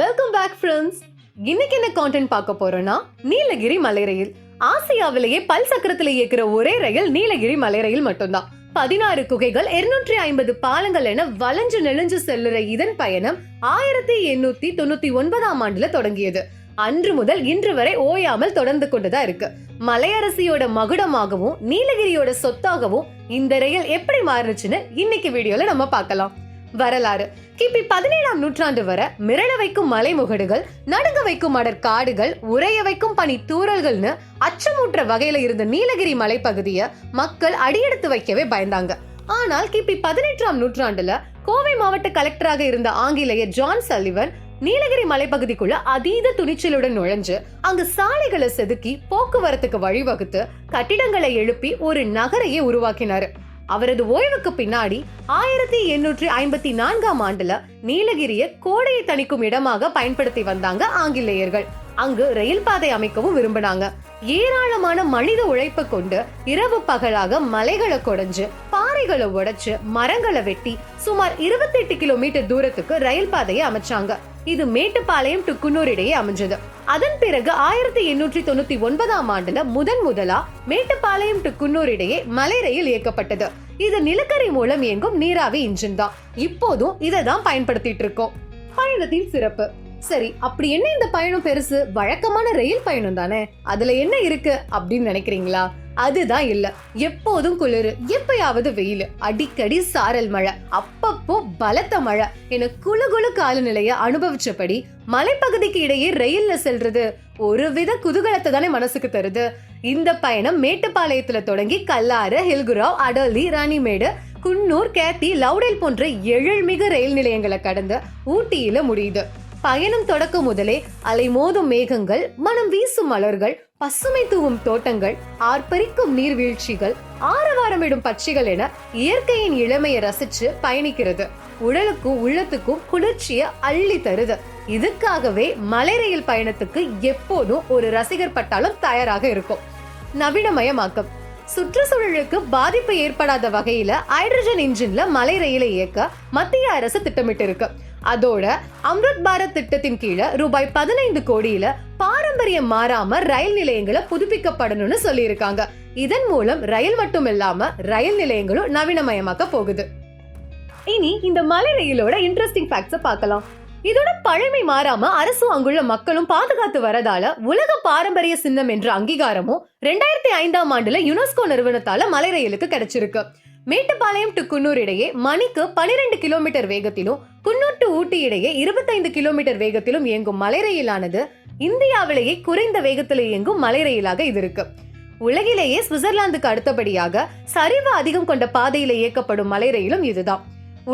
Welcome back friends இன்னைக்கு என்ன content பார்க்க போறோம்னா நீலகிரி மலை ரயில். ஆசியாவிலேயே பல் சக்கரத்துல இயக்கிற ஒரே ரயில் நீலகிரி மலை ரயில் மட்டும்தான். பதினாறு குகைகள் இருநூற்றி ஐம்பது பாலங்கள் என வளைஞ்சு நெளிஞ்சு செல்லுற இதன் பயணம் ஆயிரத்தி எண்ணூத்தி தொண்ணூத்தி ஒன்பதாம் ஆண்டுல தொடங்கியது. அன்று முதல் இன்று வரை ஓயாமல் தொடர்ந்து கொண்டுதான் இருக்கு. மலையரசியோட மகுடமாகவும் நீலகிரியோட சொத்தாகவும் இந்த ரயில் எப்படி மாறுச்சுன்னு இன்னைக்கு வீடியோல நம்ம பார்க்கலாம். வரலாறு. கிபி பதினேழாம் நூற்றாண்டு வரை மிரள வைக்கும் மலைமுகடுகள் நடுங்க வைக்கும் அடர் காடுகள் உறைய வைக்கும் பனி தூரல்கள்னு அச்சமூற்ற வகையில இருந்த நீலகிரி மலைப்பகுதியை மக்கள் அடியெடுத்து வைக்கவே பயந்தாங்க. ஆனால் கிபி பதினெட்டாம் நூற்றாண்டுல கோவை மாவட்ட கலெக்டராக இருந்த ஆங்கிலேயர் ஜான் சல்லிவன் நீலகிரி மலைப்பகுதிக்குள்ள அதீத துணிச்சலுடன் நுழைஞ்சு அங்கு சாலைகளை செதுக்கி போக்குவரத்துக்கு வழிவகுத்து கட்டிடங்களை எழுப்பி ஒரு நகரையே உருவாக்கினாரு. அவரது ஓய்வுக்கு பின்னாடி ஆயிரத்தி எண்ணூற்றி ஐம்பத்தி நான்காம் ஆண்டுல நீலகிரிய கோடையை தணிக்கும் இடமாக பயன்படுத்தி வந்தாங்க ஆங்கிலேயர்கள். அங்கு ரயில் பாதை அமைக்கவும் விரும்பினாங்க. ஏராளமான மனித உழைப்பு கொண்டு இரவு பகலாக மலைகளை கொடைஞ்சு பாறைகளை உடைச்சு மரங்களை வெட்டி சுமார் 28 கிலோமீட்டர் தூரத்துக்கு ரயில் பாதையை அமைச்சாங்க. இது மேட்டுப்பாளையம் டு குன்னூர் இடையே அமைஞ்சது. அதன் பிறகு ஆயிரத்தி எண்ணூற்றி தொண்ணூத்தி ஒன்பதாம் ஆண்டுல முதன் முதலா மேட்டுப்பாளையம் டு குன்னூர் இடையே மலை ரயில் இயக்கப்பட்டது. இது நிலக்கரி மூலம் இயங்கும் நீராவி இன்ஜின் தான். இப்போதும் இதை தான் பயன்படுத்திட்டு இருக்கோம். பயணத்தின் சிறப்பு. சரி அப்படி என்ன இந்த பயணம் பெருசு? வழக்கமான ரயில் பயணம் தானே? அதுல என்ன இருக்கு? அப்படின்னு நினைக்கிறீங்களா? அதுதான் இல்ல. எப்போதும் குளிர் எப்பயாவது வெயில். அடிக்கடி சாரல் மழை. அப்பப்போ பலத்த மழை. என குழு குழு காலநிலையை அனுபவிச்சபடி மலைப்பகுதிக்கு இடையே ரயில்ல செல்றது ஒரு வித குதூகலத்தை தானே மனசுக்கு தருது. இந்த பயணம் மேட்டுப்பாளையத்துல தொடங்கி கல்லாறு ஹில்குராவ் அடலி ராணிமேடு குன்னூர் கேத்தி லவுடேல் போன்ற எழில்மிகு ரயில் நிலையங்களை கடந்து ஊட்டியில முடியுது. பயணம் தொடக்கம் முதலே அலைமோதும் மேகங்கள் மனம் வீசும் மலர்கள் பசுமை தூவும் தோட்டங்கள் ஆர்ப்பரிக்கும் நீர்வீழ்ச்சிகள் ஆரவாரமிடும் பட்சிகள் என இயற்கையின் இளமையை ரசிச்சு பயணிக்கிறது. உடலுக்கும் உள்ளத்துக்கும் குளிர்ச்சியை அள்ளி தருது. இதுக்காகவே மலை ரயில் பயணத்துக்கு எப்போதும் ஒரு ரசிகர் பட்டாலும் தயாராக இருக்கும். நவீனமயமாக்கம். சுற்றுச்சூழலுக்கு பாதிப்பு ஏற்படாத வகையில ஹைட்ரஜன் இன்ஜின்ல மலை ரயிலை இயக்க மத்திய அரசு திட்டமிட்டு இருக்கு அதோட அம்ருத் பாரத் திட்டத்தின் கீழே ரூபாய் பதினைந்து கோடியில பாரம்பரியம் மாறாம ரயில் நிலையங்களை புதுப்பிக்கப்படணும்னு சொல்லியிருக்காங்க. இதன் மூலம் ரயில் மட்டும் இல்லாம ரயில் நிலையங்களும் நவீனமயமாக்க போகுது. இனி இந்த மலை ரயிலோட இன்ட்ரெஸ்டிங் ஃபேக்ட்ஸை பார்க்கலாம். இதோட பழமை மாறாம அரசும் அங்குள்ள மக்களும் பாதுகாத்து வரதால உலக பாரம்பரிய சின்னம் என்ற அங்கீகாரமும் ரெண்டாயிரத்தி ஐந்தாம் ஆண்டுல யுனெஸ்கோ நிறுவனத்தால மலை ரயிலுக்கு கிடைச்சிருக்கு. மேட்டுப்பாளையம் டு குன்னூர் இடையே மணிக்கு பனிரெண்டு கிலோமீட்டர் வேகத்திலும் குன்னூர் டு ஊட்டி இடையே இருபத்தைந்து கிலோமீட்டர் வேகத்திலும் இயங்கும் மலை ரயிலானது இந்தியாவிலேயே குறைந்த வேகத்தில் இயங்கும் மலை ரயிலாக இது இருக்கு. உலகிலேயே சுவிட்சர்லாந்துக்கு அடுத்தபடியாக சரிவு அதிகம் கொண்ட பாதையில் இயக்கப்படும் மலை ரயிலும் இதுதான்.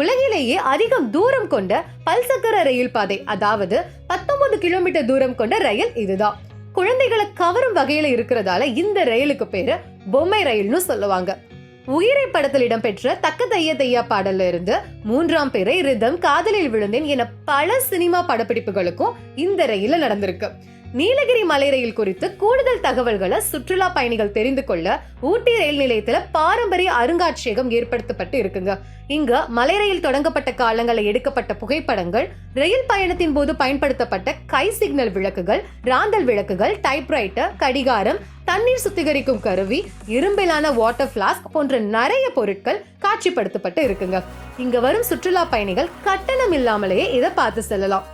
உலகிலேயே அதிகம் தூரம் கொண்ட பல்சக்கர ரயில் பாதை அதாவது பத்தொன்பது கிலோமீட்டர் தூரம் கொண்ட ரயில் இதுதான். குழந்தைகளை கவரும் வகையில இருக்கிறதால இந்த ரயிலுக்கு பேரு பொம்மை ரயில்னு சொல்லுவாங்க. உயிரை படத்தில் இடம்பெற்ற தக்க தைய தையா பாடல்ல இருந்து மூன்றாம் பிறை ரிதம் காதலில் விழுந்தேன் என பல சினிமா படப்பிடிப்புகளுக்கும் இந்த ரயில நடந்திருக்கு. நீலகிரி மலை ரயில் குறித்து கூடுதல் தகவல்களை சுற்றுலா பயணிகள் தெரிந்து கொள்ள ஊட்டி ரயில் நிலையத்துல பாரம்பரிய அருங்காட்சியகம் ஏற்படுத்தப்பட்டு இருக்குங்க. இங்க மலை ரயில் தொடங்கப்பட்ட காலங்களில் எடுக்கப்பட்ட புகைப்படங்கள் ரயில் பயணத்தின் போது பயன்படுத்தப்பட்ட கை சிக்னல் விளக்குகள் ராந்தல் விளக்குகள் டைப்ரைட்டர் கடிகாரம் தண்ணீர் சுத்திகரிக்கும் கருவி இரும்பிலான வாட்டர் பிளாஸ்க் போன்ற நிறைய பொருட்கள் காட்சிப்படுத்தப்பட்டு இருக்குங்க. இங்க வரும் சுற்றுலா பயணிகள் கட்டணம் இல்லாமலேயே இதை பார்த்து செல்லலாம்.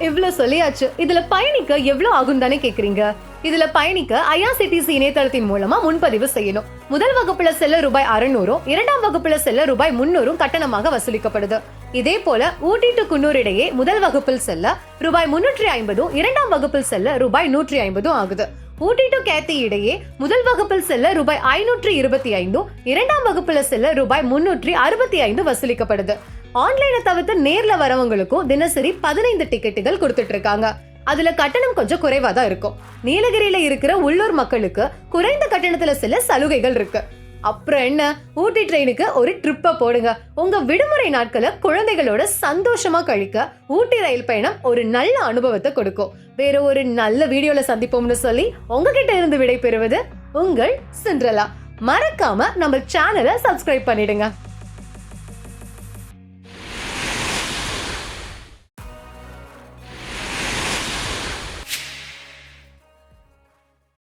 இவ்வளோ சொல்லியாச்சு. இதுல பயணிக்க எவ்வளவு ஆகும் தானே கேக்குறீங்க? இதுல பயணிக்க ஐஆர்சிடிசி இணையதளத்தின் மூலமா முன்பதிவு செய்யணும். முதல் வகுப்புல செல்ல ரூபாய் அறுநூறும் இரண்டாம் வகுப்புல செல்ல ரூபாய் முன்னூறும் கட்டணமாக வசூலிக்கப்படுது. இதே போல ஊட்டி டு குன்னூர் இடையே முதல் வகுப்பில் செல்ல ரூபாய் முன்னூற்றி ஐம்பதும் இரண்டாம் வகுப்பில் செல்ல ரூபாய் நூற்றி ஐம்பதும் ஆகுது. ஊட்டி டு கேத்தி இடையே முதல் வகுப்பில் செல்ல ரூபாய் ஐநூற்றி இருபத்தி ஐந்தும் இரண்டாம் வகுப்புல செல்ல ரூபாய் முன்னூற்றி அறுபத்தி ஐந்து வசூலிக்கப்படுது. ஆன்லைனை தவிர்த்து நேர்ல வரவங்களுக்கும் தினசரி பதினைந்து டிக்கெட்டுகள் கொடுத்துட்டு இருக்காங்க அதுல கட்டணம் கொஞ்சம் குறைவா தான் இருக்கும். நீலகிரியில இருக்கிற உள்ளூர் மக்களுக்கு குறைந்த கட்டணத்துல சில சலுகைகள் இருக்கு. அப்புறம் என்ன? ஊட்டி ட்ரெயினுக்கு ஒரு ட்ரிப்பை போடுங்க. உங்க விடுமுறை நாட்களை குழந்தைகளோட சந்தோஷமா கழிக்க ஊட்டி ரயில் பயணம் ஒரு நல்ல அனுபவத்தை கொடுக்கும். வேற ஒரு நல்ல வீடியோல சந்திப்போம்னு சொல்லி உங்ககிட்ட இருந்து விடை பெறுவது உங்கள் சிண்ட்ரலா. மறக்காம நம்ம சேனலை சப்ஸ்கிரைப் பண்ணிடுங்க.